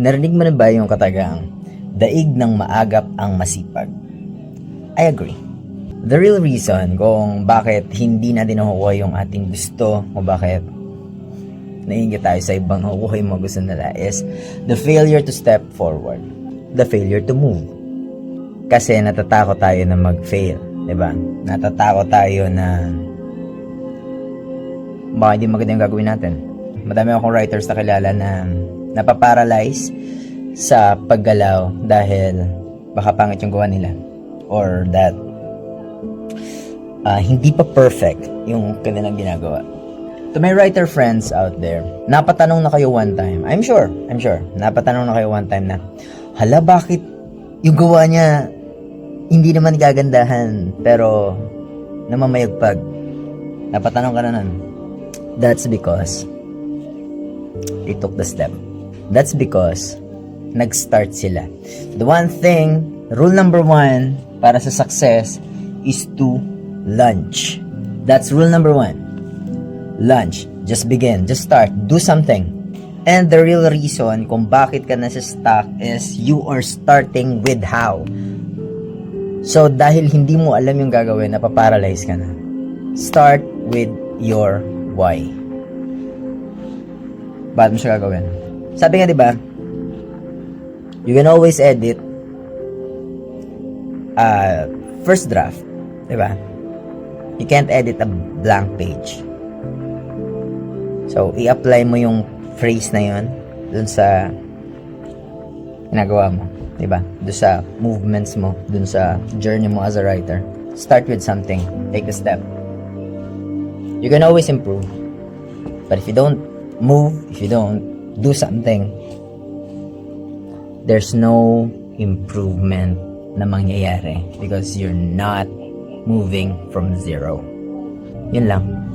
Narinig mo na ba yung katagang, daig ng maagap ang masipag? I agree. The real reason kung bakit hindi natin nakukuha yung ating gusto o bakit nainggit tayo sa ibang nakukuha yung mga gusto nila is the failure to step forward. The failure to move. Kasi natatakot tayo na mag-fail. 'di? Natatakot tayo na baka hindi maganda yung gagawin natin. Madami akong writers na kilala na napaparalyze sa paggalaw dahil baka pangit yung gawa nila. Or that ah, hindi pa perfect yung kanilang ginagawa. To my writer friends out there, napatanong na kayo one time. I'm sure, I'm sure. Napatanong na kayo one time na, hala bakit yung gawa niya hindi naman gagandahan pero namamayagpag. Napatanong ka na nun. That's because they took the step. That's because nag-start sila. The one thing, rule number one para sa success is to launch. That's rule number one. Launch. Just begin. Just start. Do something. And the real reason kung bakit ka nasa stuck is you are starting with how. So, dahil hindi mo alam yung gagawin, napaparalyze ka na. Start with your why. Bakit mo siya gagawin? Sabi nga, di ba, you can always edit uh, first draft. Di ba? You can't edit a blank page. So, i-apply mo yung phrase na yun dun sa ginagawa mo. Di ba? Dun sa movements mo, dun sa journey mo as a writer. Start with something. Take a step. You can always improve. But if you don't move, if you don't do something, there's no improvement na mangyayari because you're not moving from zero. Yun lang.